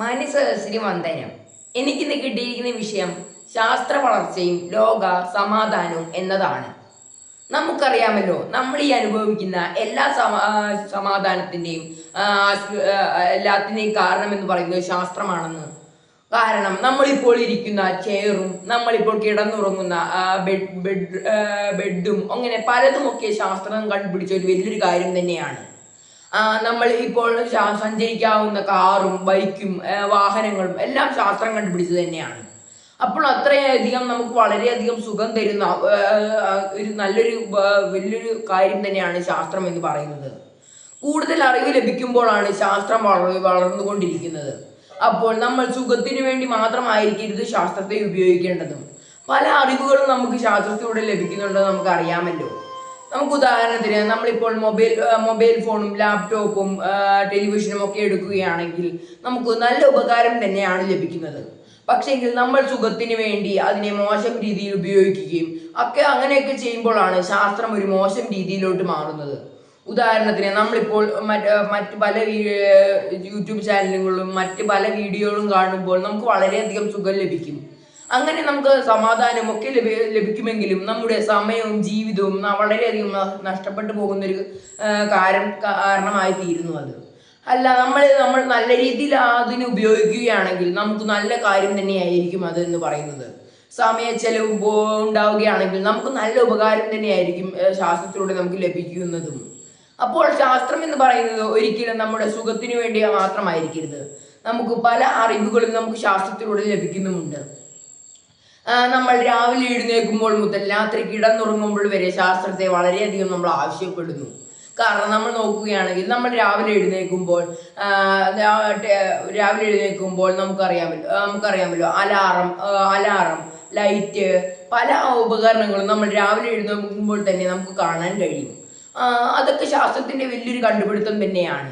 മാന്യസഹസ്രി വന്ദനം എനിക്കിന്ന് കിട്ടിയിരിക്കുന്ന വിഷയം ശാസ്ത്ര വളർച്ചയും ലോക സമാധാനവും എന്നതാണ്. നമുക്കറിയാമല്ലോ നമ്മൾ ഈ അനുഭവിക്കുന്ന എല്ലാ സമാ സമാധാനത്തിന്റെയും എല്ലാത്തിന്റെയും കാരണം എന്ന് പറയുന്നത് ശാസ്ത്രമാണെന്ന്. കാരണം നമ്മളിപ്പോൾ ഇരിക്കുന്ന ചെയറും നമ്മളിപ്പോൾ കിടന്നുറങ്ങുന്ന ബെഡ് ബെഡ് ബെഡും അങ്ങനെ പലതുമൊക്കെ ശാസ്ത്രം കണ്ടുപിടിച്ച ഒരു വലിയൊരു കാര്യം തന്നെയാണ്. നമ്മൾ ഇപ്പോൾ സഞ്ചരിക്കാവുന്ന കാറും ബൈക്കും വാഹനങ്ങളും എല്ലാം ശാസ്ത്രം കണ്ടുപിടിച്ചത് തന്നെയാണ്. അപ്പോൾ അത്രയധികം നമുക്ക് വളരെയധികം സുഖം തരുന്ന ഒരു നല്ലൊരു വലിയൊരു കാര്യം തന്നെയാണ് ശാസ്ത്രം എന്ന് പറയുന്നത്. കൂടുതൽ അറിവ് ലഭിക്കുമ്പോഴാണ് ശാസ്ത്രം വളർ വളർന്നുകൊണ്ടിരിക്കുന്നത്. അപ്പോൾ നമ്മൾ സുഖത്തിന് വേണ്ടി മാത്രമായിരിക്കരുത് ശാസ്ത്രത്തെ ഉപയോഗിക്കേണ്ടതും. പല അറിവുകളും നമുക്ക് ശാസ്ത്രത്തിലൂടെ ലഭിക്കുന്നുണ്ടെന്ന് നമുക്ക് അറിയാമല്ലോ നമുക്ക് ഉദാഹരണത്തിന് നമ്മളിപ്പോൾ മൊബൈൽ മൊബൈൽ ഫോണും ലാപ്ടോപ്പും ടെലിവിഷനും ഒക്കെ എടുക്കുകയാണെങ്കിൽ നമുക്ക് നല്ല ഉപകാരം തന്നെയാണ് ലഭിക്കുന്നത്. പക്ഷേങ്കിൽ നമ്മൾ സുഖത്തിന് വേണ്ടി അതിനെ മോശം രീതിയിൽ ഉപയോഗിക്കുകയും ഒക്കെ അങ്ങനെയൊക്കെ ചെയ്യുമ്പോഴാണ് ശാസ്ത്രം ഒരു മോശം രീതിയിലോട്ട് മാറുന്നത്. ഉദാഹരണത്തിന് നമ്മളിപ്പോൾ മറ്റ് മറ്റ് പല യൂട്യൂബ് ചാനലുകളും മറ്റ് പല വീഡിയോകളും കാണുമ്പോൾ നമുക്ക് വളരെയധികം സുഖം ലഭിക്കും. അങ്ങനെ നമുക്ക് സമാധാനം ഒക്കെ ലഭി ലഭിക്കുമെങ്കിലും നമ്മുടെ സമയവും ജീവിതവും വളരെയധികം നഷ്ടപ്പെട്ടു പോകുന്നൊരു കാരണം കാര്യം കാരണമായി തീരുന്നു അത്. അല്ല നമ്മൾ നമ്മൾ നല്ല രീതിയിൽ അതിനെ ഉപയോഗിക്കുകയാണെങ്കിൽ നമുക്ക് നല്ല കാര്യം തന്നെയായിരിക്കും അത് എന്ന് പറയുന്നത്. സമയ ചെലവ് ഉണ്ടാവുകയാണെങ്കിൽ നമുക്ക് നല്ല ഉപകാരം തന്നെയായിരിക്കും ശാസ്ത്രത്തിലൂടെ നമുക്ക് ലഭിക്കുന്നതും. അപ്പോൾ ശാസ്ത്രം എന്ന് പറയുന്നത് ഒരിക്കലും നമ്മുടെ സുഖത്തിന് വേണ്ടി മാത്രമായിരിക്കരുത്. നമുക്ക് പല അറിവുകളും നമുക്ക് ശാസ്ത്രത്തിലൂടെ ലഭിക്കുന്നുമുണ്ട്. നമ്മൾ രാവിലെ എഴുന്നേൽക്കുമ്പോൾ മുതൽ രാത്രി കിടന്നുറങ്ങുമ്പോൾ വരെ ശാസ്ത്രത്തെ വളരെയധികം നമ്മൾ ആവശ്യപ്പെടുന്നു. കാരണം നമ്മൾ നോക്കുകയാണെങ്കിൽ നമ്മൾ രാവിലെ എഴുന്നേൽക്കുമ്പോൾ രാവിലെ എഴുന്നേൽക്കുമ്പോൾ നമുക്കറിയാമല്ലോ നമുക്കറിയാമല്ലോ അലാറം അലാറം ലൈറ്റ് പല ഉപകരണങ്ങളും നമ്മൾ രാവിലെ എഴുന്നേൽക്കുമ്പോൾ തന്നെ നമുക്ക് കാണാൻ കഴിയും. അതൊക്കെ ശാസ്ത്രത്തിന്റെ വലിയൊരു കണ്ടുപിടുത്തം തന്നെയാണ്.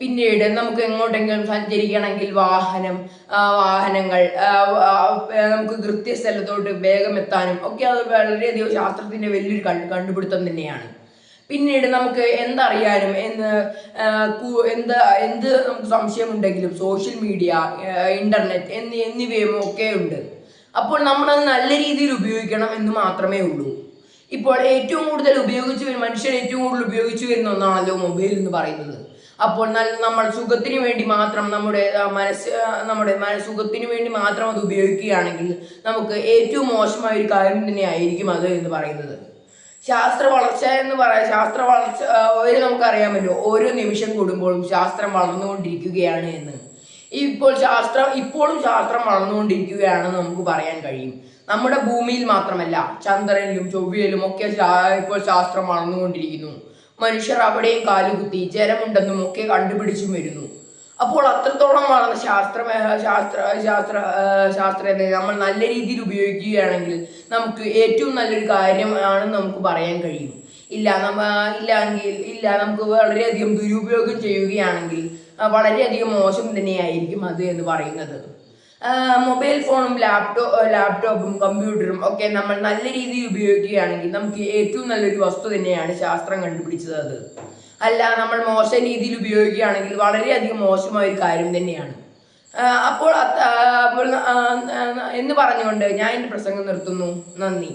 പിന്നീട് നമുക്ക് എങ്ങോട്ടെങ്കിലും സഞ്ചരിക്കണമെങ്കിൽ വാഹനം വാഹനങ്ങൾ നമുക്ക് കൃത്യസ്ഥലത്തോട്ട് വേഗം എത്താനും ഒക്കെ അത് വളരെയധികം ശാസ്ത്രത്തിന്റെ വലിയൊരു കണ്ടു കണ്ടുപിടുത്തം തന്നെയാണ്. പിന്നീട് നമുക്ക് എന്തറിയാനും എന്ന് എന്ത് എന്ത് നമുക്ക് സംശയമുണ്ടെങ്കിലും സോഷ്യൽ മീഡിയ ഇന്റർനെറ്റ് എന്നീ എന്നിവയും ഒക്കെ ഉണ്ട്. അപ്പോൾ നമ്മളത് നല്ല രീതിയിൽ ഉപയോഗിക്കണം എന്ന് മാത്രമേ ഉള്ളൂ. ഇപ്പോൾ ഏറ്റവും കൂടുതൽ ഉപയോഗിച്ചു മനുഷ്യർ ഏറ്റവും കൂടുതൽ ഉപയോഗിച്ചു വരുന്ന ഒന്നാണല്ലോ മൊബൈൽ എന്ന് പറയുന്നത്. അപ്പോൾ നല്ല നമ്മൾ സുഖത്തിന് വേണ്ടി മാത്രം നമ്മുടെ മനസ്സ് നമ്മുടെ സുഖത്തിന് വേണ്ടി മാത്രം അത് ഉപയോഗിക്കുകയാണെങ്കിൽ നമുക്ക് ഏറ്റവും മോശമായ ഒരു കാര്യം തന്നെയായിരിക്കും അത് എന്ന് പറയുന്നത്. ശാസ്ത്ര വളർച്ച എന്ന് പറയാം ശാസ്ത്ര വളർച്ച ഒരു നമുക്കറിയാമല്ലോ ഓരോ നിമിഷം കൂടുമ്പോഴും ശാസ്ത്രം വളർന്നുകൊണ്ടിരിക്കുകയാണ് എന്ന്. ഇപ്പോൾ ശാസ്ത്രം ഇപ്പോഴും ശാസ്ത്രം വളർന്നുകൊണ്ടിരിക്കുകയാണെന്ന് നമുക്ക് പറയാൻ കഴിയും. നമ്മുടെ ഭൂമിയിൽ മാത്രമല്ല ചന്ദ്രനിലും ചൊവ്വയിലും ഒക്കെ ഇപ്പോൾ ശാസ്ത്രം വളർന്നുകൊണ്ടിരിക്കുന്നു. മനുഷ്യർ അവിടെയും കാലുകുത്തി ജലമുണ്ടെന്നും ഒക്കെ കണ്ടുപിടിച്ചും വരുന്നു. അപ്പോൾ അത്രത്തോളം വളർന്ന ശാസ്ത്ര ശാസ്ത്ര ശാസ്ത്ര ശാസ്ത്രത്തെ നമ്മൾ നല്ല രീതിയിൽ ഉപയോഗിക്കുകയാണെങ്കിൽ നമുക്ക് ഏറ്റവും നല്ലൊരു കാര്യമാണ് നമുക്ക് പറയാൻ കഴിയും. ഇല്ല നമ്മ ഇല്ലെങ്കിൽ ഇല്ല നമുക്ക് വളരെയധികം ദുരുപയോഗം ചെയ്യുകയാണെങ്കിൽ വളരെയധികം മോശം തന്നെയായിരിക്കും അത് എന്ന് പറയുന്നത്. മൊബൈൽ ഫോണും ലാപ്ടോ ലാപ്ടോപ്പും കമ്പ്യൂട്ടറും ഒക്കെ നമ്മൾ നല്ല രീതിയിൽ ഉപയോഗിക്കുകയാണെങ്കിൽ നമുക്ക് ഏറ്റവും നല്ലൊരു വസ്തു തന്നെയാണ് ശാസ്ത്രം കണ്ടുപിടിച്ചത് അത്. അല്ല നമ്മൾ മോശം രീതിയിൽ ഉപയോഗിക്കുകയാണെങ്കിൽ വളരെയധികം മോശമായ ഒരു കാര്യം തന്നെയാണ്. അപ്പോൾ അപ്പോൾ എന്ന് പറഞ്ഞുകൊണ്ട് ഞാൻ എന്റെ പ്രസംഗം നിർത്തുന്നു. നന്ദി.